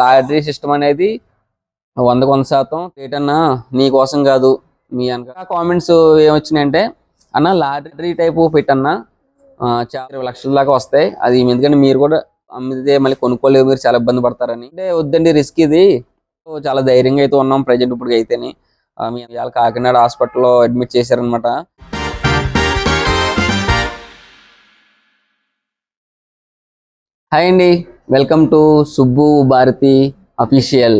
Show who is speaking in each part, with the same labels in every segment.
Speaker 1: Lottery system అనేది వంద వంద శాతం ఏటన్నా నీ కోసం కాదు మీ అనక కామెంట్స్ ఏమొచ్చినాయంటే అన్న లాటరీ టైపు పెట్టన్నా చాలా ఇరవై లక్షల దాకా వస్తాయి. అది ఎందుకంటే మీరు కూడా అమ్మితే మళ్ళీ కొనుక్కోలేదు మీరు చాలా ఇబ్బంది పడతారని. అంటే వద్దండి రిస్క్ ఇది. చాలా ధైర్యంగా అయితే ఉన్నాం ప్రజెంట్ ఇప్పుడు అయితేని. మీ ఇవాళ కాకినాడ హాస్పిటల్లో అడ్మిట్ చేశారనమాట హాయ్ అండి. Welcome to Subbu Bharati official.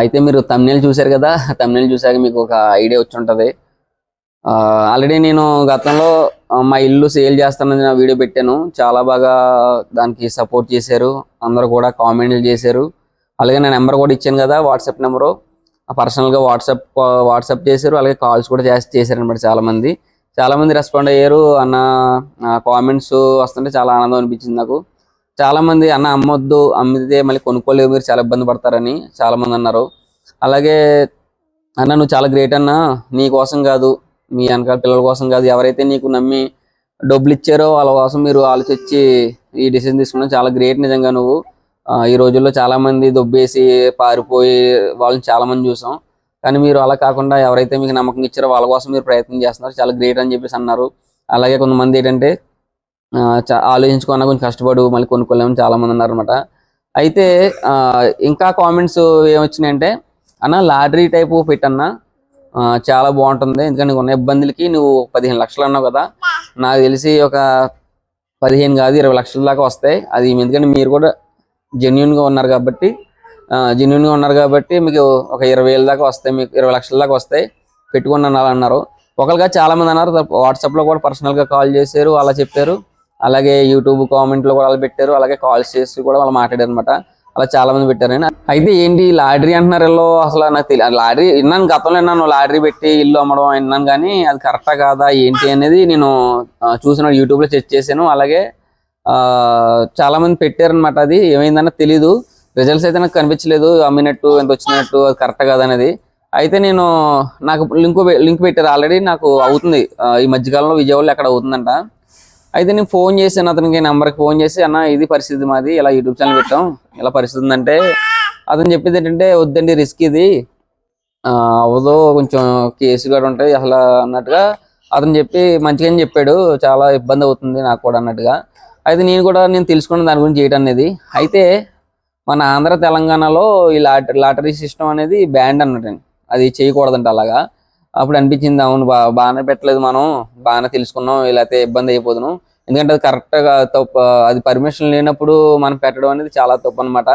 Speaker 1: అయితే మీరు తమిళ చూశారు కదా తమిళ చూశాక మీకు ఒక ఐడియా వచ్చి ఉంటుంది ఆల్రెడీ నేను గతంలో మా ఇల్లు సేల్ చేస్తానని నా వీడియో పెట్టాను. చాలా బాగా దానికి సపోర్ట్ చేశారు. అందరూ కూడా కామెంట్లు చేశారు. అలాగే నా నెంబర్ కూడా ఇచ్చాను కదా వాట్సాప్ నెంబరు పర్సనల్గా వాట్సాప్ వాట్సాప్ చేశారు. అలాగే కాల్స్ కూడా చేసి చేశారనమాట చాలామంది. చాలామంది రెస్పాండ్ అయ్యారు అన్న కామెంట్స్ వస్తుంటే చాలా ఆనందం అనిపించింది నాకు. చాలా మంది అన్న అమ్మొద్దు అమ్మితే మళ్ళీ కొనుక్కోలేవు మీరు చాలా ఇబ్బంది పడతారని చాలా మంది అన్నారు. అలాగే అన్న నువ్వు చాలా గ్రేట్ అన్న నీ కోసం కాదు మీ వెనకాల పిల్లల కోసం కాదు ఎవరైతే నీకు నమ్మి డబ్బులు ఇచ్చారో వాళ్ళ కోసం మీరు ఆలోచించి ఈ డిసిజన్ తీసుకున్నావు. చాలా గ్రేట్ నిజంగా నువ్వు. ఈ రోజుల్లో చాలా మంది దొబ్బేసి పారిపోయి వాళ్ళని చాలా మంది చూసాం. కానీ మీరు అలా కాకుండా ఎవరైతే మీకు నమ్మకం ఇచ్చారో వాళ్ళ కోసం మీరు ప్రయత్నం చేస్తున్నారు. చాలా గ్రేట్ అని చెప్పేసి అన్నారు. అలాగే కొంతమంది ఏంటంటే ఆలోచించుకున్నా కొంచెం కష్టపడు మళ్ళీ కొనుక్కోలేమని చాలామంది మంది అనమాట అయితే ఇంకా కామెంట్స్ ఏమొచ్చినాయంటే అన్న లాటరీ టైపు పెట్టన్నా చాలా బాగుంటుంది. ఎందుకంటే నీకు ఉన్న ఇబ్బందులకి నువ్వు పదిహేను లక్షలు అన్నావు కదా నాకు తెలిసి ఒక పదిహేను కాదు ఇరవై లక్షల దాకా వస్తాయి. అది ఎందుకంటే మీరు కూడా జెన్యున్గా ఉన్నారు కాబట్టి జెన్యున్గా ఉన్నారు కాబట్టి మీకు ఒక ఇరవై వేల దాకా వస్తాయి మీకు ఇరవై లక్షల దాకా వస్తాయి. పెట్టుకుని అన్నారు అన్నారు. ఒకరిగా చాలామంది అన్నారు వాట్సాప్లో కూడా పర్సనల్గా కాల్ చేశారు అలా చెప్పారు. అలాగే యూట్యూబ్ కామెంట్లు కూడా అలా పెట్టారు అలాగే కాల్స్ చేసి కూడా వాళ్ళు మాట్లాడారు అనమాట అలా చాలా మంది పెట్టారు అయితే ఏంటి లాటరీ అంటున్నారు వీళ్ళు? అసలు నాకు తెలియదు లాటరీ విన్నాను గతంలో విన్నాను లాటరీ పెట్టి ఇల్లు అమ్మడం విన్నాను కానీ అది కరెక్టా కాదా ఏంటి అనేది నేను చూసిన యూట్యూబ్లో చెక్ చేశాను. అలాగే చాలా మంది పెట్టారనమాట అది. ఏమైందన్నా తెలీదు. రిజల్ట్స్ అయితే నాకు కనిపించలేదు. అమ్మినట్టు ఎంత వచ్చినట్టు అది కరెక్ట్ కాదనేది అయితే నేను నాకు లింక్ లింక్ పెట్టారు. ఆల్రెడీ నాకు అవుతుంది. ఈ మధ్యకాలంలో విజయవాడలో ఎక్కడ అవుతుందంట. అయితే నేను ఫోన్ చేశాను అతనికి నెంబర్కి ఫోన్ చేసి అన్న ఇది పరిస్థితి మాది ఇలా యూట్యూబ్ ఛానల్ పెట్టాం ఇలా పరిస్థితి ఉందంటే అతను చెప్పింది ఏంటంటే వద్దండి రిస్క్ ఇది. అవదో అవ్వదు కొంచెం కేసు కూడా ఉంటాయి అసలు అన్నట్టుగా అతను చెప్పి మంచిగా చెప్పాడు చాలా ఇబ్బంది అవుతుంది నాకు కూడా అన్నట్టుగా. అయితే నేను కూడా నేను తెలుసుకున్న దాని గురించి చేయటం అనేది. అయితే మన ఆంధ్ర తెలంగాణలో ఈ లాటరీ లాటరీ సిస్టమ్ అనేది బ్యాండ్ అన్నట్టు. అది చేయకూడదంట అలాగా. అప్పుడు అనిపించింది అవును బా బాగానే పెట్టలేదు మనం బాగానే తెలుసుకున్నాం లేకపోతే ఇబ్బంది అయిపోదును. ఎందుకంటే అది కరెక్ట్గా తప్పు అది పర్మిషన్ లేనప్పుడు మనం పెట్టడం అనేది చాలా తప్పు అనమాట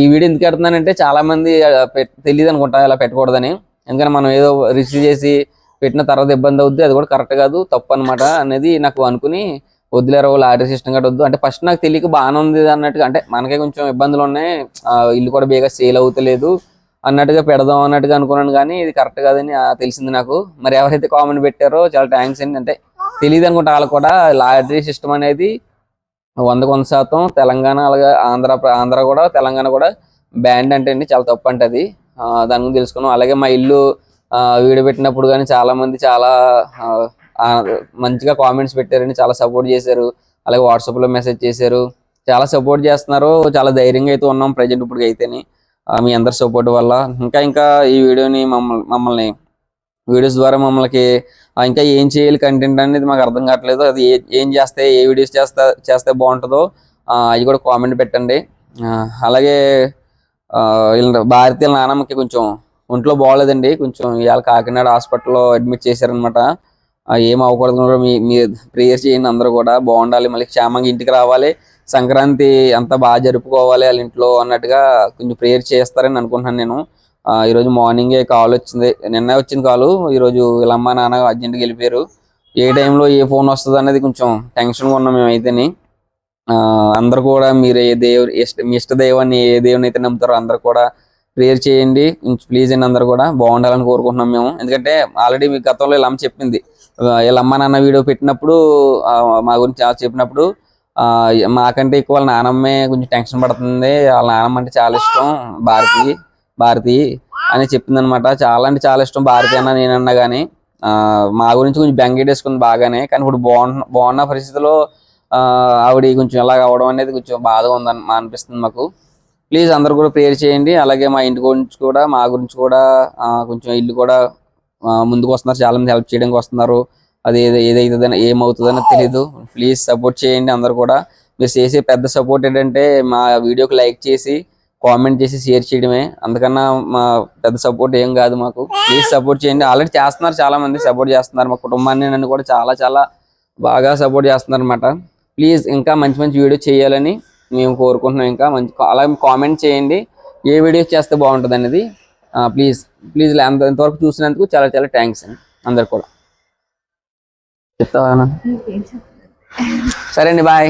Speaker 1: ఈ వీడియో ఎందుకు పెడుతున్నానంటే చాలామంది తెలియదు అనుకుంటా ఇలా పెట్టకూడదని. ఎందుకంటే మనం ఏదో రిసీవ్ చేసి పెట్టిన తర్వాత ఇబ్బంది అవుద్ది అది కూడా కరెక్ట్ కాదు తప్పు అనమాట అనేది నాకు అనుకుని వదిలేరు లాటరీ సిస్టమ్ గట్రా వద్దు అంటే ఫస్ట్ నాకు తెలియక బాగానే ఉంది అన్నట్టుగా అంటే మనకే కొంచెం ఇబ్బందులు ఉన్నాయి ఇల్లు కూడా బేగా సేల్ అవుతలేదు. అన్నట్టుగా పెడదాం అన్నట్టుగా అనుకున్నాను కానీ ఇది కరెక్ట్ కాదని తెలిసింది నాకు. మరి ఎవరైతే కామెంట్ పెట్టారో చాలా థ్యాంక్స్ అండి. అంటే తెలియదు అనుకుంటా వాళ్ళు కూడా లాటరీ సిస్టమ్ అనేది వందకు వంద శాతం తెలంగాణ అలాగే ఆంధ్ర ఆంధ్ర కూడా తెలంగాణ కూడా బ్యాండ్ అంటే అండి చాలా తప్పు అంటే అది దాని గురించి తెలుసుకున్నాం. అలాగే మా ఇల్లు వీడియో పెట్టినప్పుడు కానీ చాలామంది చాలా మంచిగా కామెంట్స్ పెట్టారండి. చాలా సపోర్ట్ చేశారు. అలాగే వాట్సాప్లో మెసేజ్ చేశారు. చాలా సపోర్ట్ చేస్తున్నారు. చాలా ధైర్యంగా అయితే ఉన్నాం ప్రజెంట్ ఇప్పుడు అయితేనే మీ అందరి సపోర్ట్ వల్ల. ఇంకా ఇంకా ఈ వీడియోని మమ్మల్ని మమ్మల్ని వీడియోస్ ద్వారా మమ్మల్ని ఇంకా ఏం చేయాలి కంటెంట్ అనేది మాకు అర్థం కావట్లేదు. అది ఏం చేస్తే ఏ వీడియోస్ చేస్తే చేస్తే బాగుంటుందో అవి కూడా కామెంట్ పెట్టండి. అలాగే వీళ్ళ భారతీయుల నానమ్మకి కొంచెం ఒంట్లో బాగోలేదండి. కొంచెం ఇవాళ కాకినాడ హాస్పిటల్లో అడ్మిట్ చేశారనమాట ఏం అవ్వకూడదు కూడా మీ మీ ప్రేయర్ చేయండి అందరూ కూడా. బాగుండాలి. మళ్ళీ క్షేమంగా ఇంటికి రావాలి. సంక్రాంతి అంతా బాగా జరుపుకోవాలి వాళ్ళ ఇంట్లో అన్నట్టుగా కొంచెం ప్రేయర్ చేస్తారని అనుకుంటున్నాను నేను. ఈరోజు మార్నింగే కాల్ వచ్చింది. నిన్న వచ్చింది కాలు ఈరోజు వీళ్ళ నాన్న అర్జెంట్గా వెళ్ళిపోయారు. ఏ టైంలో ఏ ఫోన్ వస్తుంది అనేది కొంచెం టెన్షన్గా ఉన్నాం మేమైతేని. అందరు కూడా మీరు ఏ దేవుడు ఇష్ట మీ ఇష్ట దైవాన్ని ఏ దేవుని అయితే నమ్ముతారో అందరు కూడా ప్రేయర్ చేయండి. ప్లీజ్ అండి అందరు కూడా. బాగుండాలని కోరుకుంటున్నాం మేము. ఎందుకంటే ఆల్రెడీ మీ గతంలో ఇలా చెప్పింది. ఇలా వీళ్ళ అమ్మ నాన్న వీడియో పెట్టినప్పుడు మా గురించి చాలా చెప్పినప్పుడు మాకంటే ఎక్కువ వాళ్ళ నానమ్మే కొంచెం టెన్షన్ పడుతుంది. వాళ్ళ నానమ్మ అంటే చాలా ఇష్టం. భారతి భారతి అని చెప్పింది అనమాట చాలా అంటే చాలా ఇష్టం భారతి అన్న నేనన్నా కానీ మా గురించి కొంచెం బెంగేటేసుకుంది బాగానే. కానీ ఇప్పుడు బాగున్న బాగున్న పరిస్థితిలో ఆవిడ కొంచెం ఎలా అవడం అనేది కొంచెం బాధగా ఉందని అనిపిస్తుంది మాకు. ప్లీజ్ అందరు కూడా ప్రేయర్ చేయండి. అలాగే మా ఇంటి గురించి కూడా మా గురించి కూడా కొంచెం ఇల్లు కూడా ముందుకు వస్తున్నారు. చాలా మంది హెల్ప్ చేయడానికి వస్తున్నారు. అది ఏదైతుందని ఏమవుతుందని తెలియదు ప్లీజ్ సపోర్ట్ చేయండి అందరు కూడా. మీరు చేసే పెద్ద సపోర్ట్ ఏంటంటే మా వీడియోకి లైక్ చేసి కామెంట్ చేసి షేర్ చేయడమే. అందుకన్నా మా పెద్ద సపోర్ట్ ఏం కాదు మాకు. ప్లీజ్ సపోర్ట్ చేయండి. ఆల్రెడీ చేస్తున్నారు చాలా మంది సపోర్ట్ చేస్తున్నారు. మా కుటుంబాన్ని నన్ను కూడా చాలా చాలా బాగా సపోర్ట్ చేస్తున్నారు అనమాట ప్లీజ్ ఇంకా మంచి మంచి వీడియో చేయాలని మేము కోరుకుంటున్నాం ఇంకా. మంచి అలాగే కామెంట్ చేయండి. ఏ వీడియోస్ చేస్తే బాగుంటుంది అనేది ప్లీజ్ ప్లీజ్ అంత ఇంతవరకు చూసినందుకు చాలా చాలా థ్యాంక్స్ అండి. అందరు కూడా. చెప్తావా సరే అండి బాయ్.